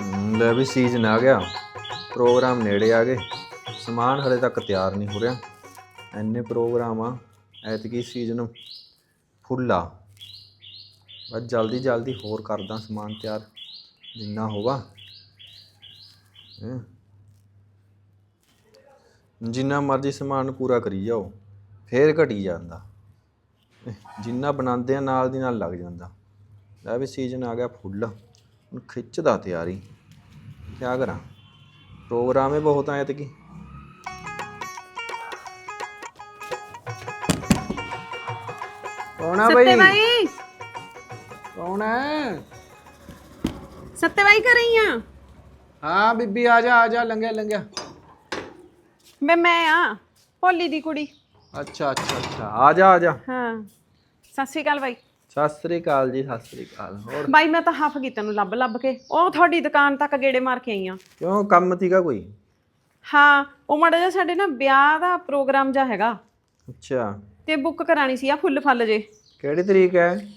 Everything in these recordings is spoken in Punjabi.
ਹਮ, ਲੈ ਵੀ ਸੀਜ਼ਨ ਆ ਗਿਆ। ਪ੍ਰੋਗਰਾਮ ਨੇੜੇ ਆ ਗਏ। ਸਮਾਨ ਹਲੇ ਤੱਕ ਤਿਆਰ ਨਹੀਂ ਹੋ ਰਿਹਾ। ਐਨੇ ਪ੍ਰੋਗਰਾਮ ਆ ਐਤਕੀ ਸੀਜ਼ਨ ਫੁੱਲ ਆ। ਬਸ ਜਲਦੀ ਜਲਦੀ ਹੋਰ ਕਰਦਾ ਸਮਾਨ ਤਿਆਰ ਜਿੰਨਾ ਹੋਗਾ ਹੈਂ। ਜਿੰਨਾ ਮਰਜ਼ੀ ਸਮਾਨ ਪੂਰਾ ਕਰੀ ਜਾਓ ਫੇਰ ਘਟੀ ਜਾਂਦਾ। ਜਿੰਨਾ ਬਣਾਉਂਦੇ ਆ ਨਾਲ ਦੀ ਨਾਲ ਲੱਗ ਜਾਂਦਾ। ਲੈ ਵੀ ਸੀਜ਼ਨ ਆ ਗਿਆ ਫੁੱਲ ਹੁਣ ਖਿੱਚਦਾ ਤਿਆਰੀ। ਕੀ ਕਰਾਂ? ਪ੍ਰੋਗਰਾਮ ਹੀ ਬਹੁਤ ਆਏ ਤੇ ਕੀ ਕੌਣ ਆ ਸੱਤੇ ਬਈ। ਬਾਈ ਕੌਣ ਹੈ ਸੱਤੇ ਬਾਈ ਕਰ ਰਹੀ ਆ। ਹਾਂ ਬੀਬੀ ਆ ਜਾ ਆ ਜਾ ਲੰਘਿਆ ਲੰਘਿਆ। ਮੈਂ ਮੈਂ ਆ ਭੋਲੀ ਦੀ ਕੁੜੀ। ਅੱਛਾ ਅੱਛਾ ਅੱਛਾ। ਆ ਜਾ ਆ ਜਾ। ਹਾਂ। ਸਤਿ ਸ਼੍ਰੀ ਅਕਾਲ ਬਾਈ। ਸਤਿ ਸ੍ਰੀ ਅਕਾਲ ਜੀ ਸਤਿ ਸ੍ਰੀ ਅਕਾਲ ਹੋਰ? ਬਾਈ ਮੈਂ ਤਾਂ ਹੱਫ ਗਈ ਤੈਨੂੰ ਲੱਭ ਲੱਭ ਕੇ। ਉਹ ਤੁਹਾਡੀ ਦੁਕਾਨ ਤੱਕ ਗੇੜੇ ਮਾਰ ਕੇ ਆਈ ਆ। ਕਿਉਂ? ਕੰਮ ਤੀਗਾ ਕੋਈ? ਹਾਂ ਉਹ ਮਾੜਾ ਜਿਹਾ ਸਾਡੇ ਨਾ ਵਿਆਹ ਦਾ ਪ੍ਰੋਗਰਾਮ ਜਾ ਹੈਗਾ। ਅੱਛਾ। ਤੇ ਬੁੱਕ ਕਰਾਣੀ ਸੀ ਆ ਫੁੱਲ ਫੱਲ ਜੇ। ਕਿਹੜੀ ਤਰੀਕ ਹੈ?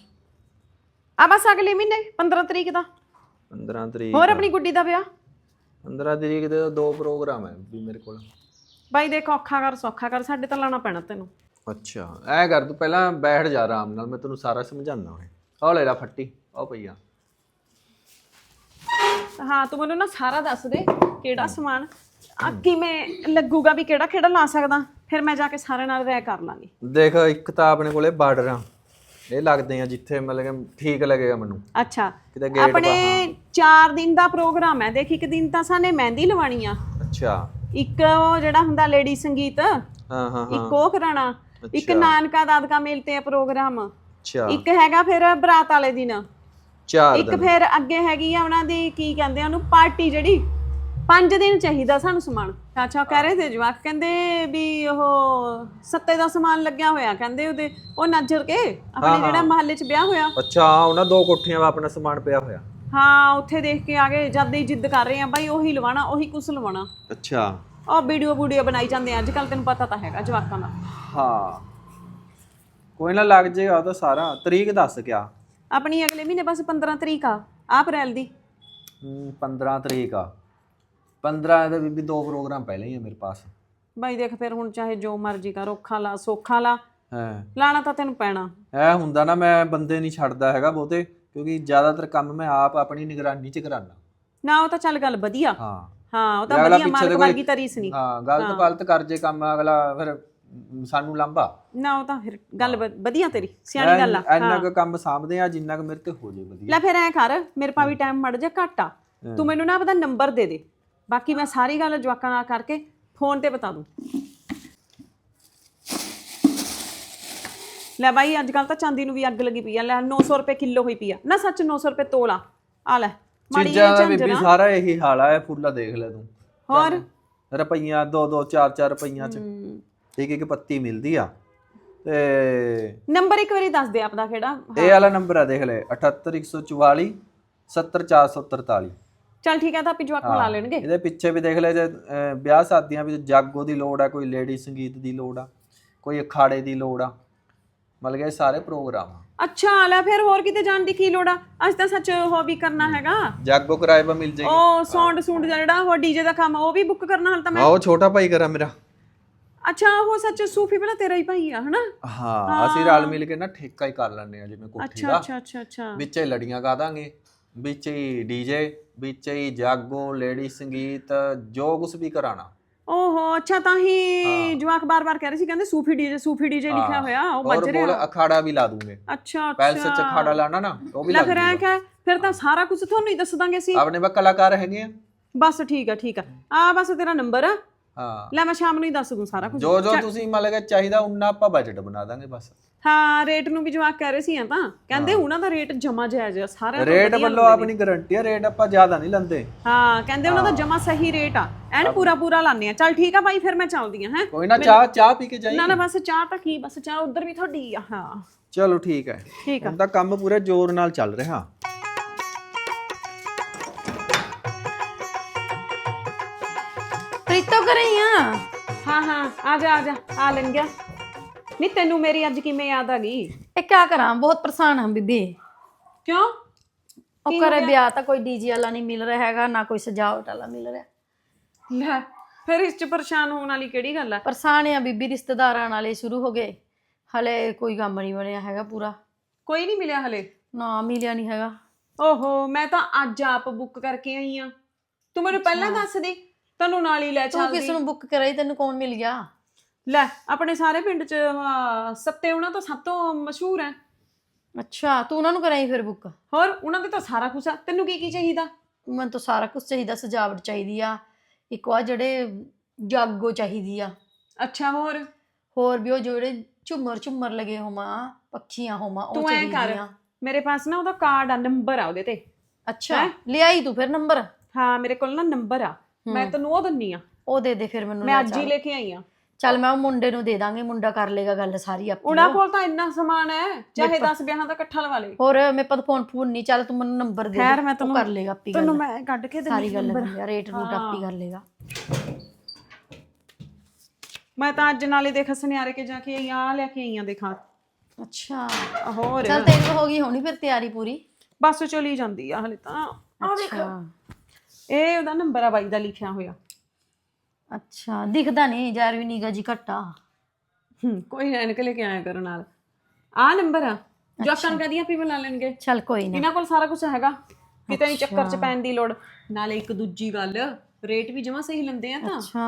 ਆ ਬਸ ਅਗਲੇ ਮਹੀਨੇ 15 ਤਰੀਕ ਦਾ। 15 ਤਰੀਕ ਹੋਰ ਆਪਣੀ ਗੁੱਡੀ ਦਾ ਵਿਆਹ? 15 ਤਰੀਕ ਦੇ ਤਾਂ ਦੋ ਪ੍ਰੋਗਰਾਮ ਹੈ ਵੀ ਮੇਰੇ ਕੋਲ। ਬਾਈ ਦੇਖ ਔਖਾ ਕਰ ਸੌਖਾ ਕਰ ਸਾਡੇ ਤਾਂ ਲਾਣਾ ਪੈਣਾ ਤੈਨੂੰ। ਅੱਛਾ ਐ ਕਰ ਤੂੰ ਪਹਿਲਾਂ ਬੈਠ ਜਾ ਆਰਾਮ ਨਾਲ ਮੈਂ ਤੈਨੂੰ ਸਾਰਾ ਸਮਝਾਉਣਾ ਹਾਂ। ਉਹ ਲੈ ਲੈ ਫੱਟੀ ਉਹ ਪਈਆ ਹਾਂ ਤੂੰ ਮੈਨੂੰ ਨਾ ਸਾਰਾ ਦੱਸ ਦੇ ਕਿਹੜਾ ਸਮਾਨ। ਆ ਕਿਵੇਂ ਲੱਗੂਗਾ ਵੀ ਕਿਹੜਾ ਕਿਹੜਾ ਲਾ ਸਕਦਾ? ਫਿਰ ਮੈਂ ਜਾ ਕੇ ਸਾਰੇ ਨਾਲ ਰਾਇ ਕਰ ਲਾਂਗੀ। ਦੇਖ ਇੱਕ ਤਾਂ ਆਪਣੇ ਕੋਲੇ ਬਾਰਡਰਾਂ ਇਹ ਲੱਗਦੇ ਆ ਜਿੱਥੇ ਮਤਲਬ ਕਿ ਠੀਕ ਲੱਗੇਗਾ ਮੈਨੂੰ। ਅੱਛਾ ਕਿਤੇ ਆਪਣੇ 4 ਦਿਨ ਦਾ ਪ੍ਰੋਗਰਾਮ ਹੈ। ਦੇਖ ਇੱਕ ਦਿਨ ਤਾਂ ਸਾਨੇ ਮਹਿੰਦੀ ਲਵਾਣੀ ਆ। ਅੱਛਾ। ਇੱਕ ਉਹ ਜਿਹੜਾ ਹੁੰਦਾ ਲੇਡੀ ਸੰਗੀਤ ਹਾਂ ਹਾਂ ਹਾਂ। ਇੱਕ ਉਹ ਕਰਾਣਾ ਇੱਕ ਨਾਨਕਾ ਦਾਦਕਾ ਮੇਲ ਤੇ ਪ੍ਰੋਗਰਾਮ। ਅੱਛਾ। ਇੱਕ ਹੈਗਾ ਫਿਰ ਬਰਾਤ ਵਾਲੇ ਦਿਨ। ਚਾਰ ਇੱਕ ਫਿਰ ਅੱਗੇ ਹੈਗੀ ਆ ਉਹਨਾਂ ਦੀ ਕੀ ਕਹਿੰਦੇ ਆ ਉਹਨੂੰ ਪਾਰਟੀ ਜਿਹੜੀ। ਪੰਜ ਦਿਨ ਚਾਹੀਦਾ ਸਾਨੂੰ ਸਮਾਨ। ਉਹ ਕਹਿ ਰਹੇ ਤੇ ਜਵਾਕ ਕਹਿੰਦੇ ਵੀ ਉਹ ਸੱਤੇ ਦਾ ਸਮਾਨ ਲੱਗਿਆ ਹੋਇਆ ਕਹਿੰਦੇ ਉਹਦੇ ਉਹ ਨੱਜਰ ਕੇ ਆਪਣੇ ਜਿਹੜਾ ਮਹੱਲੇ 'ਚ ਵਿਆਹ ਹੋਇਆ। ਅੱਛਾ ਹਾਂ, ਉਹਨਾਂ ਦੋ ਕੋਠੀਆਂ ਵਾ ਆਪਣਾ ਸਮਾਨ ਪਿਆ ਹੋਇਆ। ਹਾਂ ਉੱਥੇ ਦੇਖ ਕੇ ਆ ਗਏ ਜਦ ਹੀ ਜਿੱਦ ਕਰ ਰਹੇ ਆ ਬਾਈ ਉਹੀ ਲਵਾਣਾ ਉਹੀ ਕੁਛ ਲਵਾਣਾ ਅੱਛਾ। ਉਹ ਵੀਡੀਓ ਵੀਡੀਓ ਬਣਾਈ ਜਾਂਦੇ ਆ ਅੱਜ ਕੱਲ ਤੈਨੂੰ ਪਤਾ ਤਾਂ ਹੈਗਾ ਜਵਾਕਾਂ ਦਾ। ਹਾਂ। ਕੋਈ ਨਾ ਲੱਗ ਜਾਏਗਾ ਉਹ ਤਾਂ ਸਾਰਾ ਤਰੀਕ ਦੱਸ ਕਿਆ? ਆਪਣੀ ਅਗਲੇ ਮਹੀਨੇ ਬਸ 15 ਤਰੀਕ ਆ ਆ ਅਪ੍ਰੈਲ ਦੀ। ਹਮ, 15 ਤਰੀਕ ਆ। 15 ਦੇ ਬੀਬੀ ਦੋ ਪ੍ਰੋਗਰਾਮ ਪਹਿਲੇ ਹੀ ਆ ਮੇਰੇ ਪਾਸ। ਬਾਈ ਦੇਖ ਫਿਰ ਹੁਣ ਚਾਹੇ ਜੋ ਮਰਜ਼ੀ ਕਰ ਔਖਾ ਲਾ ਸੌਖਾ ਲਾ। ਹੈ। ਲਾਣਾ ਤਾਂ ਤੈਨੂੰ ਪੈਣਾ। ਇਹ ਹੁੰਦਾ ਨਾ ਮੈਂ ਬੰਦੇ ਨਹੀਂ ਛੱਡਦਾ ਹੈਗਾ ਬਹੁਤੇ ਕਿਉਂਕਿ ਜ਼ਿਆਦਾਤਰ ਕੰਮ ਮੈਂ ਆਪ ਆਪਣੀ ਨਿਗਰਾਨੀ 'ਚ ਕਰਾਨਾ। ਨਾ ਉਹ ਤਾਂ ਚੱਲ ਗੱਲ ਵਧੀਆ। ਹਾਂ। ਹਾਂ ਉਹ ਤਾਂ ਅਗਲਾ ਵਧੀਆ ਪਿੱਛੇ ਮਾਲਕ ਦੇ ਕੋਈ- ਵਰਗੀ ਤਰੀਸ ਨਹੀਂ ਹਾਂ ਗਲਤ ਗਲਤ ਕਰ ਜੇ ਕੰਮ ਅਗਲਾ ਫਿਰ ਸਾਨੂੰ ਲਾਂਭਾ। ਨਾ ਉਹ ਤਾਂ ਫਿਰ ਗੱਲ ਵ- ਵਧੀਆ ਤੇਰੀ ਸਿਆਣੀ ਗੱਲ ਆ। ਇੰਨਾ ਕੁ ਕੰਮ ਸਾਂਭਦੇ ਆ ਜਿੰਨਾ ਕੁ ਮੇਰੇ ਤੇ ਹੋ ਜੇ ਵਧੀਆ। ਲੈ ਫਿਰ ਐ ਕਰ ਮੇਰੇ ਪਾ ਵੀ ਟਾਈਮ ਮੜ ਜਾ ਘੱਟ ਆ। ਤੂੰ ਮੈਨੂੰ ਨਾ ਆਪਦਾ ਨੰਬਰ ਦੇ ਦੇ। ਬਾਕੀ ਮੈਂ ਸਾਰੀ ਗੱਲ ਜਵਾਕਾਂ ਨਾਲ ਕਰਕੇ ਫੋਨ ਤੇ ਬਤਾ ਦੂੰ। ਲੈ ਬਾਈ ਅੱਜ ਕੱਲ ਤਾਂ ਚਾਂਦੀ ਨੂੰ ਵੀ ਅੱਗ ਲੱਗੀ ਪਈ ਆ। ਲੈ 900 ਰੁਪਏ ਕਿਲੋ ਹੋਈ ਪਈ ਆ। ਨਾ ਸੱਚ 900 ਰੁਪਏ ਤੋਲਾ ਆ ਲੈ। ਮਾੜੀ ਚੀਜ਼ਾਂ ਦਾ ਜਿਹੀ ਬੀਬੀ ਸਾਰਾ ਇਹੀ ਹਾਲ ਆ ਇਹ ਫੁੱਲਾ ਦੇਖ ਲੈ ਤੂੰ। ਹੋਰ? ਰੁਪਈਆਂ ਦੋ ਦੋ ਚਾਰ ਚਾਰ ਰੁਪਈਆਂ ਚ। ਹਮ, ਇੱਕ ਇੱਕ ਪੱਤੀ ਮਿਲਦੀ ਆ। ਤੇ ਨੰਬਰ ਇੱਕ ਵਾਰੀ ਦੱਸ ਦੇ ਆਪਦਾ ਕਿਹੜਾ। ਇਹ ਵਾਲਾ ਨੰਬਰ ਆ ਦੇਖ ਲੈ 78144 70443 ਚੱਲ ਠੀਕ ਹੈ ਤਾਂ ਆਪੀ ਜਵਾਕ ਲਾ ਲੈਣਗੇ। ਇਹਦੇ ਪਿੱਛੇ ਵੀ ਦੇਖ ਲੈ ਜੇ ਅਹ, ਵਿਆਹ ਸ਼ਾਦੀਆਂ ਵਿੱਚ ਜਾਗੋ ਦੀ ਲੋੜ ਆ ਕੋਈ ਲੇਡੀ ਸੰਗੀਤ ਦੀ ਲੋੜ ਆ ਕੋਈ ਅਖਾੜੇ ਦੀ ਲੋੜ ਆ। ਮਤਲਬ ਕਿ ਇਹ ਸਾਰੇ ਪ੍ਰੋਗਰਾਮ ਆ। ਅੱਛਾ ਲੈ ਫਿਰ ਹੋਰ ਕਿਤੇ ਜਾਣ ਦੀ ਕੀ ਲੋੜ ਆ? ਅੱਜ ਤਾਂ ਸੱਚ ਉਹ ਵੀ ਕਰਨਾ ਹੈਗਾ। ਜਾਗੋ ਕਿਰਾਏ 'ਤੇ ਮਿਲ ਜਾਏਗੀ। ਉਹ ਸਾਊਂਡ ਸੂੰਡ ਜਿਹੜਾ ਉਹ ਡੀਜੇ ਦਾ ਕੰਮ ਉਹ ਵੀ ਬੁੱਕ ਕਰਨਾ ਹਾਲ ਤਾਂ ਮੈਂ। ਆਓ ਛੋਟਾ ਭਾਈ ਕਰਾ ਮੇਰਾ। ਅੱਛਾ ਉਹ ਸੱਚ ਸੂਫੀ ਪਹਿਲਾਂ ਤੇਰਾ ਹੀ ਭਾਈ ਆ ਹਨਾ? ਹਾਂ ਅਸੀਂ ਰਲ ਮਿਲ ਕੇ ਨਾ ਠੇਕਾ ਹੀ ਕਰ ਲੈਂਦੇ ਆ ਜਿਵੇਂ ਕੋਠੀ ਅੱਛਾ ਦਾ। ਅੱਛਾ ਅੱਛਾ ਅੱਛਾ। ਵਿੱਚ ਹੀ ਲੜੀਆਂ ਗਾ ਦਾਂਗੇ ਵਿੱਚ ਹੀ ਡੀਜੇ ਵਿੱਚ ਹੀ ਜਾਗੋ ਲੇਡੀ ਸੰਗੀਤ ਜੋ ਕੁਝ ਵੀ ਕਰਾਣਾ ਓਹੋ ਅੱਛਾ ਤਾਂ ਹੀ ਜਵਾਕ ਬਾਰ-ਬਾਰ ਕਹਿ ਰਹੇ ਸੀ ਕਹਿੰਦੇ ਸੂਫੀ ਡੀਜੇ ਸੂਫੀ ਡੀਜੇ ਲਿਖਿਆ ਹੋਇਆ ਉਹ ਵੱਜ ਰਿਹਾ ਅਖਾੜਾ ਵੀ ਲਾ ਦੂੰਗੇ। ਅੱਛਾ ਪੈਲਸ ਚ ਅੱਛਾ ਅਖਾੜਾ ਲਾਣਾ ਨਾ ਉਹ ਵੀ ਲੈ ਲੱਗ ਜੂਗਾ ਕਹਿ ਫਿਰ ਤਾਂ ਸਾਰਾ ਕੁਝ ਤੁਹਾਨੂੰ ਹੀ ਦੱਸ ਦਾਂਗੇ ਅਸੀਂ। ਆਪਣੇ ਬਾ ਕਲਾਕਾਰ ਹੈਗੇ ਆ। ਬਸ ਠੀਕ ਆ ਠੀਕ ਆ ਆ ਬਸ ਤੇਰਾ ਨੰਬਰ। ਆ ਹਾਂ। ਲੈ ਮੈਂ ਸ਼ਾਮ ਨੂੰ ਹੀ ਦੱਸ ਦੂੰ ਸਾਰਾ ਕੁਝ। ਜੋ ਜੋ ਤੁਸੀਂ ਮੰਨ ਲਗਾ ਚਾਹੀਦਾ ਉਨਾ ਆਪਾਂ ਬਜਟ ਬਣਾ ਦਾਂਗੇ ਬਸ। ਹਾਂ ਰੇਟ ਨੂੰ ਵੀ ਜਵਾਕ ਕਹਿ ਰਹੇ ਸੀ ਆ ਤਾਂ ਕਹਿੰਦੇ ਉਹਨਾਂ ਦਾ ਰੇਟ ਜਮਾ ਜਾਇਜ਼ ਆ ਸਾਰਿਆਂ ਤੋਂ ਰੇਟ ਵੱਲੋਂ ਆਪਣੀ ਗਾਰੰਟੀ ਆ ਰੇਟ ਆਪਾਂ ਜ਼ਿਆਦਾ ਨਹੀਂ ਲੈਂਦੇ। ਹਾਂ ਕਹਿੰਦੇ ਉਹਨਾਂ ਦਾ ਜਮਾ ਸਹੀ ਰੇਟ ਆ। ਐਨ ਪੂਰਾ ਪੂਰਾ ਲਾਣੇ ਆ। ਚੱਲ ਠੀਕ ਆ ਬਾਈ ਫਿਰ ਮੈਂ ਚੱਲਦੀ ਆ ਹੈ। ਕੋਈ ਨਾ ਚਾਹ ਚਾਹ ਪੀ ਕੇ ਜਾਈ। ਨਾ ਨਾ ਬਸ ਚਾਹ ਤਾਂ ਕੀ ਬਸ ਚਾਹ ਉਧਰ ਵੀ ਤੁਹਾਡੀ ਆ ਹਾਂ। ਚਲੋ ਠੀਕ ਹੈ। ਠੀਕ ਆ। ਹੁਣ ਤਾਂ ਕੰਮ ਪੂਰੇ ਜ਼ੋਰ ਨਾਲ ਚੱਲ ਰਿਹਾ। ਪ੍ਰੀਤੋ ਕਰਈ ਆ? ਹਾਂ ਹਾਂ ਆ ਜਾ ਆ ਜਾ ਆ ਲੰਘਿਆ ਨਹੀਂ ਤੈਨੂੰ ਮੇਰੀ ਅੱਜ ਕਿਵੇਂ ਯਾਦ ਆ ਗਈ? ਇਹ ਕਿਆ ਕਰਾਂ? ਬਹੁਤ ਪਰੇਸ਼ਾਨ ਹਾਂ ਬੀਬੀ। ਕਿਉਂ? ਉਹ ਘਰੇ ਵਿਆਹ ਤਾਂ ਕੋਈ ਡੀਜੇ ਵਾਲਾ ਨਹੀਂ ਮਿਲ ਰਿਹਾ ਹੈਗਾ ਨਾ ਕੋਈ ਸਜਾਵਟ ਵਾਲਾ ਮਿਲ ਰਿਹਾ। ਲੈ ਫਿਰ ਇਸ ਚ ਪਰੇਸ਼ਾਨ ਹੋਣ ਵਾਲੀ ਕਿਹੜੀ ਗੱਲ ਆ? ਪਰੇਸ਼ਾਨ ਆ ਬੀਬੀ ਰਿਸ਼ਤੇਦਾਰਾਂ ਨਾਲੇ ਸ਼ੁਰੂ ਹੋ ਗਏ। ਹਲੇ ਕੋਈ ਕੰਮ ਨਹੀਂ ਬਣਿਆ ਹੈਗਾ ਪੂਰਾ। ਕੋਈ ਨਹੀਂ ਮਿਲਿਆ ਹਲੇ? ਨਾ ਮਿਲਿਆ ਨਹੀਂ ਹੈਗਾ। ਓਹੋ ਮੈਂ ਤਾਂ ਅੱਜ ਆਪ ਬੁੱਕ ਕਰਕੇ ਆਈ ਆ। ਤੂੰ ਮੈਨੂੰ ਪਹਿਲਾਂ ਦੱਸ ਦੇ ਤੈਨੂੰ ਨਾਲ ਹੀ ਲੈ ਤੂੰ ਕਿਸ ਨੂੰ ਬੁੱਕ ਕਰਾਈ ਤੈਨੂੰ ਕੌਣ ਮਿਲ ਗਿਆ? ਲੈ ਆਪਣੇ ਸਾਰੇ ਪਿੰਡ ਚ ਸੱਤੇ ਉਹਨਾਂ ਤੋਂ ਸਭ ਤੋਂ ਮਸ਼ਹੂਰ ਹੈ ਅੱਛਾ ਤੂੰ ਉਹਨਾਂ ਨੂੰ ਕਰਾਈ ਫਿਰ ਬੁੱਕ ਹੋਰ ਉਹਨਾਂ ਦੇ ਤਾਂ ਸਾਰਾ ਕੁਝ ਆ। ਤੈਨੂੰ ਕੀ ਕੀ ਚਾਹੀਦਾ? ਮੈਨੂੰ ਤਾਂ ਸਾਰਾ ਕੁਝ ਚਾਹੀਦਾ ਸਜਾਵਟ ਚਾਹੀਦੀ ਆ। ਇੱਕ ਆ ਜਿਹੜੇ ਜਾਗੋ ਚਾਹੀਦੀ ਆ। ਅੱਛਾ ਹੋਰ? ਹੋਰ ਵੀ ਉਹ ਜਿਹੜੇ ਝੁੰਮਰ ਝੁੰਮਰ ਲਗੇ ਹੋਵਾਂ ਪੱਖੀਆਂ ਹੋਵਾਂ ਉਹ ਤੂੰ ਐ ਕਰ ਚਾਹੀਦੀਆਂ। ਮੇਰੇ ਪਾਸ ਨਾ ਉਹਦਾ ਕਾਰਡ ਆ ਨੰਬਰ ਆ ਉਹਦੇ ਤੇ। ਅੱਛਾ ਹੈਂ? ਲਿਆਈ ਤੂੰ ਫਿਰ ਨੰਬਰ ਹਾਂ ਮੇਰੇ ਕੋਲ ਨਾ ਨੰਬਰ ਆ। ਮੈਂ। ਤੈਨੂੰ ਉਹ ਦਿੰਨੀ ਆ। ਉਹ ਦੇ ਦੇ ਫਿਰ ਮੈਨੂੰ ਮੈਂ ਅੱਜ ਹੀ। ਲੈ ਕੇ ਆਈ ਆ। ਚੱਲ ਮੈਂ ਉਹ ਮੁੰਡੇ ਨੂੰ ਦੇ ਦਾਂਗੀ ਮੁੰਡਾ ਕਰ ਲੇਗਾ ਗੱਲ ਸਾਰੀ ਆਪਣੀ ਉਹਨਾਂ ਉਹ। ਕੋਲ ਤਾਂ ਇੰਨਾ ਸਮਾਨ ਹੈ ਚਾਹੇ ਮੇਰੇ 10 ਵਿਆਹਾਂ ਦਾ ਇਕੱਠਾ ਲਵਾ ਲੇ ਹੋਰ ਮੇਰੇ ਪਾ ਫੋਨ ਫੋਨ ਨਹੀਂ ਚੱਲ ਤੂੰ ਮੈਨੂੰ ਨੰਬਰ ਦੇ ਖੈਰ, ਮੈਂ ਤੈਨੂੰ- ਕਰ ਲੇਗਾ ਆਪੀ ਤੈਨੂੰ ਮੈਂ ਕੱਢ ਕੇ ਦਿੰਨੀ ਸਾਰੀ ਗੱਲ ਰੇਟ ਰੂਟ ਆਪੀ ਕਰ ਲੇਗਾ ਮੈਂ ਤਾਂ ਅੱਜ ਨਾਲੇ ਦੇਖ ਸੁਨਿਆਰੇ ਕੇ ਜਾ ਕੇ ਆਈ ਆ ਲੈ ਕੇ ਆਈ ਆ ਦੇਖਾਂ ਅੱਛਾ। ਹੋਰ। ਚੱਲ ਤੇਰੀ ਤਾਂ ਹੋ ਗਈ ਹੋਣੀ ਫਿਰ ਤਿਆਰੀ ਪੂਰੀ। ਬਸ ਚਲੀ ਜਾਂਦੀ ਆ ਹਲੇ ਤਾਂ। ਆ ਦੇਖ। ਇਹ ਉਹਦਾ ਨੰਬਰ ਆ ਬਾਈ ਦਾ ਲਿਖਿਆ ਹੋਇਆ। ਅੱਛਾ ਦਿਖਦਾ ਨਹੀਂ ਯਾਰ ਵੀ ਨੀਗਾ ਜੀ ਘੱਟਾ। ਹੂੰ, ਕੋਈ ਨਾ ਐਨਕ ਲੈ ਕੇ ਆਇਆ ਕਰਨ ਨਾਲ। ਆ ਨੰਬਰ ਆ। ਜੋਕਾਂ ਨੂੰ ਕਹਦੀ ਆਪੀ ਬੁਲਾ ਲੈਣਗੇ। ਚੱਲ ਕੋਈ ਨਾ। ਇਹਨਾਂ ਕੋਲ ਸਾਰਾ ਕੁਝ ਹੈਗਾ। ਕਿਤੇ ਨਹੀਂ ਚੱਕਰ ਚ ਪੈਣ ਦੀ ਲੋੜ। ਨਾਲੇ ਇੱਕ ਦੂਜੀ ਗੱਲ ਰੇਟ ਵੀ ਜਮਾ ਸਹੀ ਲੈਂਦੇ ਆ ਤਾਂ। ਅੱਛਾ।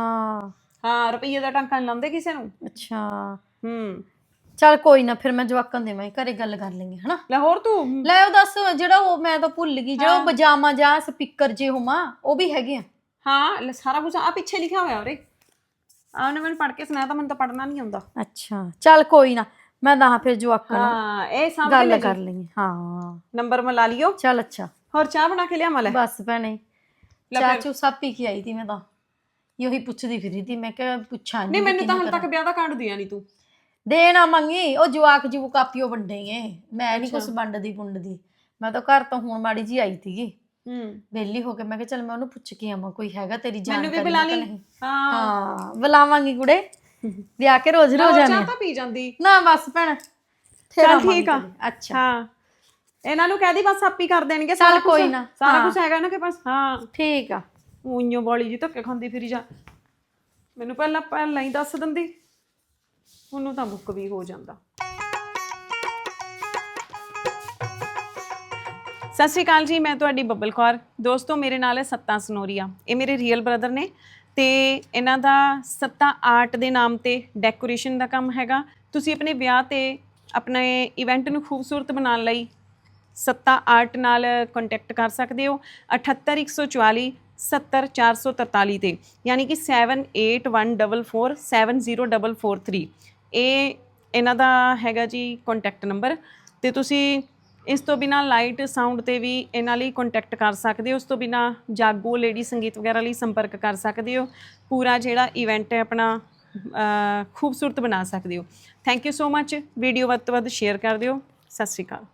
ਹਾਂ ਰੁਪਈਏ ਦਾ ਟਾਂਕਾ ਨਹੀਂ ਲਾਉਂਦੇ ਕਿਸੇ ਨੂੰ। ਅੱਛਾ। ਹੂੰ। ਚੱਲ ਕੋਈ ਨਾ ਫਿਰ ਮੈਂ ਜਵਾਕਾਂ ਦੇ ਮੈਂ ਘਰੇ ਗੱਲ ਕਰ ਲੈਂਗੇ ਹਨਾ? ਲੈ ਹੋਰ ਤੂੰ? ਲੈ ਉਹ ਦੱਸ ਜਿਹੜਾ ਉਹ ਮੈਂ ਤਾਂ ਭੁੱਲ ਗਈ ਜਿਹੜਾ ਉਹ ਪਜਾਮਾ ਜਾਂ ਸਪੀਕਰ ਜੇ ਹੋਵਾਂ ਉਹ ਵੀ ਹੈਗੇ ਆ। ਹਾਂ ਲੈ ਸਾਰਾ ਕੁਝ ਆ ਪਿੱਛੇ ਲਿਖਿਆ ਹੋਇਆ ਉਰੇ। ਆ ਉਹਨੇ ਮੈਨੂੰ ਪੜ੍ਹ ਕੇ ਸੁਣਾਇਆ ਤਾਂ ਮੈਨੂੰ ਤਾਂ ਪੜ੍ਹਨਾ ਨਹੀਂ ਆਉਂਦਾ। ਅੱਛਾ ਚੱਲ ਕੋਈ ਨਾ ਮੈਂ ਤਾਂ ਫਿਰ ਜਵਾਕਾਂ ਨਾਲ ਹਾਂ ਇਹ ਸਾਹਮਣੇ ਗੱਲ ਕਰ ਲੈਂਗੇ ਹਾਂ। ਨੰਬਰ ਮੈਂ ਲਾ ਲਿਓ। ਚੱਲ ਅੱਛਾ। ਹੋਰ ਚਾਹ ਬਣਾ ਕੇ ਲਿਆਵਾਂ ਲੈ। ਬਸ ਭੈਣੇ ਲੈ ਚਾਚੂ ਸਭ ਪੀ ਕੇ ਆਈ ਤੀ ਮੈਂ ਤਾਂ। ਇਹੀ ਪੁੱਛਦੀ ਫਿਰੀ ਤੀ ਮੈਂ ਕਿਹਾ ਪੁੱਛਾਂ ਨਹੀਂ ਮੈਨੂੰ ਤਾਂ ਹਾਲ ਤੱਕ ਵਿਆਹ ਦਾ ਕਾਰਡ ਦਿਆ ਨਹੀਂ ਤੂੰ। ਦੇ ਨਾ ਮੰਗੀ ਉਹ ਜਵਾਕ ਜੂ ਕਾਪੀਓ ਵੰਡੇਗੇ ਮੈਂ ਨਹੀਂ ਕੁਛ ਵੰਡਦੀ ਪੁੰਡਦੀ ਮੈਂ ਤਾਂ ਘਰ ਤੋਂ ਹੁਣ ਮਾੜੀ ਜੀ ਆਈ ਤੀਗੀ ਹੂੰ। ਵਿਹਲੀ ਹੋ ਕੇ ਮੈਂ ਕਿਹਾ ਚੱਲ ਮੈਂ ਉਹਨੂੰ ਪੁੱਛ ਕੇ ਆਵਾਂ ਕੋਈ ਹੈਗਾ ਤੇਰੀ ਮੈਨੂੰ ਜਾਣਕਾਰੀ ਵੀ ਬੁਲਾ ਲਈ। ਹਾਂ। ਹਾਂ ਬੁਲਾਵਾਂਗੀ ਕੁੜੇ। ਵਿਆਹ ਕੇ ਰੋਜ਼ ਰੋਜ਼ ਚਾਹ ਆਨੇ ਤਾਂ ਪੀ ਜਾਂਦੀ। ਨਾ ਬਸ ਭੈਣ। ਚੱਲ ਠੀਕ ਆ। ਅੱਛਾ। ਹਾਂ। ਇਹਨਾਂ ਨੂੰ ਕਹਿ ਦੀ ਬਸ ਆਪੀ ਕਰ ਦੇਣਗੇ ਸਾਰਾ। ਕੋਈ ਨਾ, ਸਾਰਾ। ਕੁਝ ਹੈਗਾ ਇਹਨਾਂ ਕੇ ਪਾਸ। ਹਾਂ। ਠੀਕ ਆ। ਉਈਓ ਵਾਲੀ ਜੀ ਧੱਕੇ ਖਾਂਦੀ ਫਿਰੀ ਜਾ। ਮੈਨੂੰ ਪਹਿਲਾਂ ਪਹਿਲਾਂ ਹੀ ਦੱਸ ਦਿੰਦੀ। ਉਹਨੂੰ ਤਾਂ ਬੁੱਕ ਵੀ ਹੋ ਜਾਂਦਾ। ਸਤਿ ਸ਼੍ਰੀ ਅਕਾਲ ਜੀ, ਮੈਂ ਤੁਹਾਡੀ ਬੱਬਲ ਕੌਰ। ਦੋਸਤੋ, ਮੇਰੇ ਨਾਲ ਹੈ ਸੱਤਾ ਸਨੋਰੀਆ। ਇਹ ਮੇਰੇ ਰੀਅਲ ਬ੍ਰਦਰ ਨੇ ਤੇ ਇਹਨਾਂ ਦਾ ਸੱਤਾ ਆਰਟ ਦੇ ਨਾਮ ਤੇ ਡੈਕੋਰੇਸ਼ਨ ਦਾ ਕੰਮ ਹੈਗਾ। ਤੁਸੀਂ ਆਪਣੇ ਵਿਆਹ ਤੇ ਆਪਣੇ ਇਵੈਂਟ ਨੂੰ ਖੂਬਸੂਰਤ ਬਣਾਉਣ ਲਈ ਸੱਤਾ ਆਰਟ ਨਾਲ ਕੰਟੈਕਟ ਕਰ ਸਕਦੇ ਹੋ। 78144 70443 ਤੇ। ਯਾਨੀ ਕਿ 7814470443 ਇਹ ਇਹਨਾਂ ਦਾ ਹੈਗਾ ਜੀ ਕੰਟੈਕਟ ਨੰਬਰ ਤੇ ਤੁਸੀਂ ਇਸ ਤੋਂ ਬਿਨਾ ਲਾਈਟ ਸਾਊਂਡ ਤੇ ਵੀ ਇਹਨਾਂ ਲਈ ਕੰਟੈਕਟ ਕਰ ਸਕਦੇ ਹੋ, ਉਸ ਤੋਂ ਬਿਨਾ ਜਾਗੋ ਲੇਡੀ ਸੰਗੀਤ ਵਗੈਰਾ ਲਈ ਸੰਪਰਕ ਕਰ ਸਕਦੇ ਹੋ, ਪੂਰਾ ਜਿਹੜਾ ਇਵੈਂਟ ਹੈ ਆਪਣਾ ਖੂਬਸੂਰਤ ਬਣਾ ਸਕਦੇ ਹੋ। Thank you so much video ਵੱਧ ਤੋਂ ਵੱਧ ਸ਼ੇਅਰ ਕਰ ਦਿਓ। ਸਤਿ ਸ਼੍ਰੀ ਅਕਾਲ।